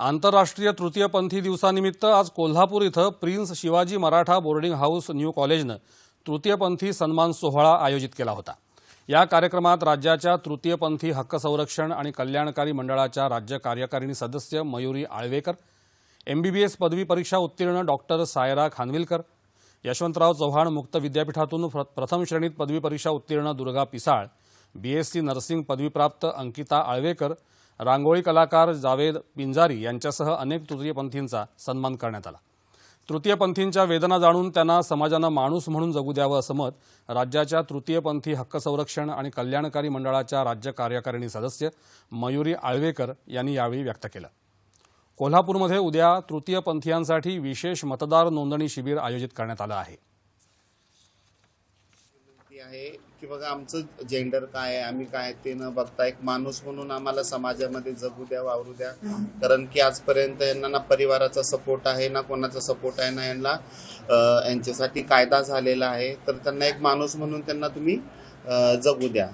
आंतरराष्ट्रीय तृतीयपंथी दिवसानिमित्त आज कोल्हापूर इथं prince Shivaji Maratha boarding house new कॉलेजनं तृतीयपंथी सन्मान सोहळा आयोजित केला होता. या कार्यक्रमात राज्याच्या तृतीयपंथी हक्क संरक्षण आणि कल्याणकारी मंडळाच्या राज्य कार्यकारिणी सदस्य मयुरी आळवेकर एमबीबीएस पदवी परीक्षा उत्तीर्ण डॉक्टर सायरा खानविलकर यशवंतराव चव्हाण मुक्त विद्यापीठातून प्र- प्रथम श्रेणीत पदवी परीक्षा उत्तीर्ण दुर्गा पिसाळ बीएससी नर्सिंग पदवीप्राप्त अंकिता आळवेकर रांगोळी कलाकार जावेद पिंजारी यांच्यासह अनेक तृतीयपंथींचा सन्मान करण्यात आला. तृतीयपंथींच्या वेदना जाणून त्यांना समाजानं माणूस म्हणून जगू द्यावं असं मत राज्याच्या तृतीयपंथी हक्क संरक्षण आणि कल्याणकारी मंडळाच्या राज्य कार्यकारिणी सदस्य मयुरी आळवेकर यांनी यावेळी व्यक्त केलं. कोल्हापूरमध्ये उद्या तृतीयपंथीयांसाठी विशेष मतदार नोंदणी शिबिर आयोजित करण्यात आलं आहे. ती आहे की बघा आमचं जेंडर काय आहे आम्ही काय ते न बघता एक माणूस म्हणून आम्हाला समाजामध्ये जगू द्या वावरू द्या. कारण की आजपर्यंत यांना ना परिवाराचा सपोर्ट आहे ना कोणाचा सपोर्ट आहे ना यांना यांच्यासाठी कायदा झालेला आहे. तर त्यांना एक माणूस म्हणून त्यांना तुम्ही जगू द्या.